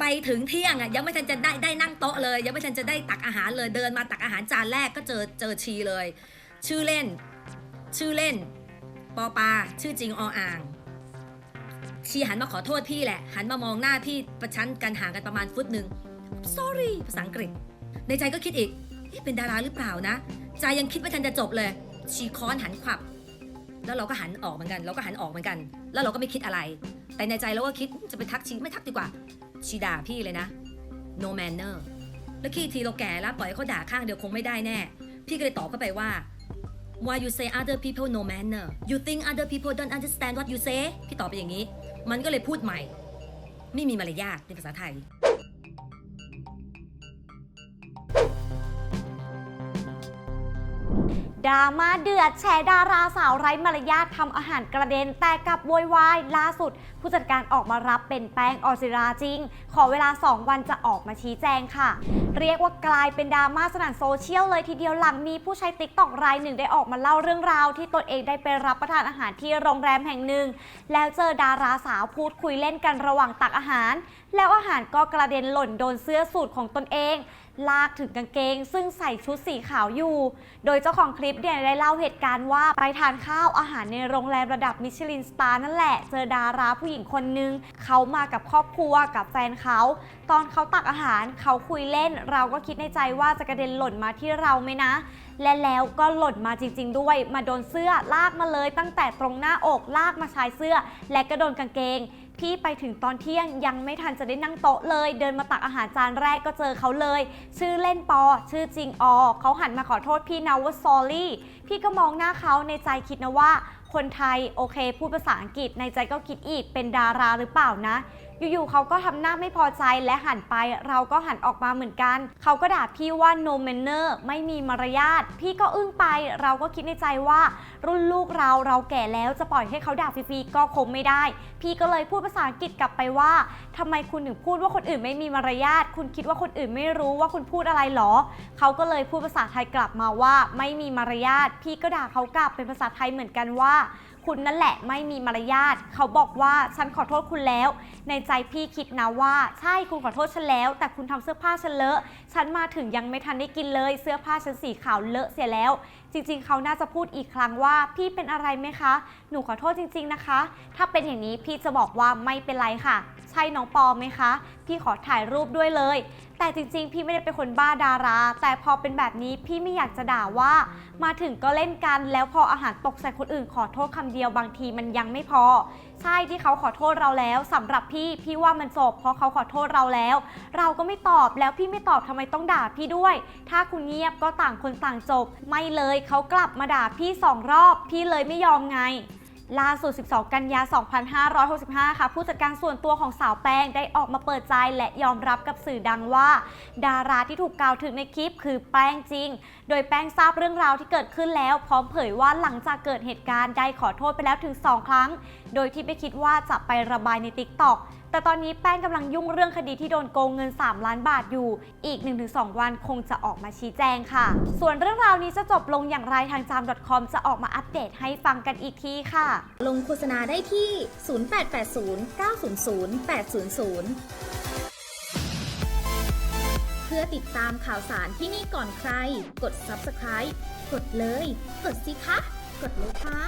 ไปถึงเที่ยงอะยังไม่ทันจะได้ได้นั่งโต๊ะเลย ยังไม่ทันจะได้ตักอาหารเลยเดินมาตักอาหารจานแรกก็เจอเจอชีเลย ชื่อเล่น ชื่อเล่น ปอปา ชื่อจริงออ่าง ชีหันมาขอโทษพี่แหละ หันมามองหน้าพี่ประชันกันห่างกันประมาณฟุตหนึ่ง sorry ภาษาอังกฤษ ในใจก็คิดอีกเป็นดาราหรือเปล่านะ ใจยังคิดไม่ทันจะจบเลย ชีค้อนหันขวับ แล้วเราก็หันออกเหมือนกัน เราก็หันออกเหมือนกัน แล้วเราก็ไม่คิดอะไร แต่ในใจเราก็คิดจะไปทักชีไม่ทักดีกว่า ชีด่าพี่เลยนะ no manner แล้วขี้ทีเราแก่แล้วปล่อยให้เขาด่าข้างเดียวคงไม่ได้แน่ พี่ก็เลยตอบเข้าไปว่า why you say other people no manner you think other people don't understand what you say พี่ตอบไปอย่างนี้ มันก็เลยพูดใหม่ ไม่มีมารยาทในภาษาไทย ดราม่าเดือดแชร์ดาราสาวไร้มารยาททำอาหารกระเด็น แต่กลับโวยวายล่าสุด ผู้จัดการออกมารับเป็นแป้งออซิราจริง ขอเวลา 2 วันจะออกมาชี้แจงค่ะ เรียกว่ากลายเป็นดราม่าสนั่นโซเชียลเลยทีเดียวหลังมีผู้ใช้ติ๊กต็อกรายหนึ่งได้ออกมาเล่าเรื่องราว ที่ตนเองได้ไปรับประทานอาหารที่โรงแรมแห่งหนึ่ง แล้วเจอดาราสาวพูดคุยเล่นกันระหว่างตักอาหาร แล้วอาหารก็กระเด็นหล่นโดนเสื้อสูทของตนเอง ลากถึงกางเกง ซึ่งใส่ชุดสีขาวอยู่ โดยเจ้าของคลิปเนี่ยได้เล่าเหตุการณ์ว่าไปทานข้าวอาหารในโรงแรมระดับมิชลินสตาร์นั่นแหละ เจอดาราผู้หญิงคนนึง เขามากับครอบครัวกับแฟนเขา ตอนเขาตักอาหารเขาคุยเล่น เราก็คิดในใจว่าจะกระเด็นหล่นมาที่เราไหมนะ และแล้วก็หล่นมาจริง ๆ ด้วย มาโดนเสื้อลากมาเลย ตั้งแต่ตรงหน้าอกลากมาชายเสื้อ และก็โดนกางเกง พี่ไปถึงตอนเที่ยงยังไม่ทันจะได้นั่งโต๊ะเลย เดินมาตักอาหารจานแรกก็เจอเขาเลย ชื่อเล่นปอ ชื่อจริงออเขาหันมาขอโทษพี่นะว่า sorry พี่ก็มองหน้าเขาในใจคิดนะว่า คนไทยโอเคพูดภาษาอังกฤษในใจก็คิดอีกเป็นดาราหรือเปล่านะ อยู่ๆเขาก็ทำหน้าไม่พอใจและหันไป เราก็หันออกมาเหมือนกัน เขาก็ด่าพี่ว่า no manner ไม่มีมารยาท พี่ก็อึ้งไป เราก็คิดในใจว่า รุ่นลูกเราเราแก่แล้วจะปล่อยให้เขาด่าฟรีๆก็คงไม่ได้ พี่ก็เลยพูดภาษาอังกฤษกลับไปว่าทำไมคุณถึงพูดว่าคนอื่นไม่มีมารยาท คุณคิดว่าคนอื่นไม่รู้ว่าคุณพูดอะไรหรอ เขาก็เลยพูดภาษาไทยกลับมาว่า ไม่มีมารยาท พี่ก็ด่าเขากลับเป็นภาษาไทยเหมือนกันว่าคุณนั่นแหละไม่มีมารยาทเขาบอกว่าฉันขอโทษคุณแล้ว ในใจพี่คิดนะว่า ใช่คุณขอโทษฉันแล้ว แต่คุณทำเสื้อผ้าฉันเลอะฉันมาถึงยังไม่ทันได้กินเลย เสื้อผ้าฉันสีขาวเลอะเสียแล้ว จริงๆ เขาน่าจะพูดอีกครั้งว่าพี่เป็นอะไรไหมคะ หนูขอโทษจริง ๆนะคะ ถ้าเป็นอย่างนี้พี่จะบอกว่าไม่เป็นไรค่ะ ใช่น้องปอไหมคะ พี่ขอถ่ายรูปด้วยเลย แต่จริงๆ พี่ไม่ได้เป็นคนบ้าดารา แต่พอเป็นแบบนี้พี่ไม่อยากจะด่าว่า มาถึงก็เล่นกัน แล้วพออาหารตกใส่คนอื่นขอโทษคำเดียวบางทีมันยังไม่พอ ใช่ที่เขาขอโทษเราแล้วสำหรับพี่พี่ว่ามันจบเพราะเขาขอโทษเราแล้ว เราก็ไม่ตอบแล้วพี่ไม่ตอบทำไมต้องด่าพี่ด้วย ถ้าคุณเงียบก็ต่างคนต่างจบ ไม่เลยเขากลับมาด่าพี่สองรอบ พี่เลยไม่ยอมไง ล่าสุด 12 กันยา 2565 ค่ะ ผู้จัดการส่วนตัวของสาวแป้งได้ออกมาเปิดใจและยอมรับกับสื่อดังว่า ดาราที่ถูกกล่าวถึงในคลิปคือแป้งจริง โดยแป้งทราบเรื่องราวที่เกิดขึ้นแล้ว พร้อมเผยว่าหลังจากเกิดเหตุการณ์ได้ขอโทษไปแล้วถึง 2 ครั้ง โดยที่ไม่คิดว่าจะไประบายในติ๊กต็อก แต่ตอนนี้แป้งกำลังยุ่งเรื่องคดีที่โดนโกงเงิน 3 ล้านบาทอยู่ อีก 1-2 วันคงจะออกมาชี้แจงค่ะ ส่วนเรื่องราวนี้จะจบลงอย่างไรทางจาม .com จะออกมาอัปเดตให้ฟังกันอีกทีค่ะ ลงโฆษณาได้ที่ 0880 900 800 เพื่อติดตามข่าวสารที่นี่ก่อนใคร กด subscribe กดเลย กดสิคะ กดเลยค่ะ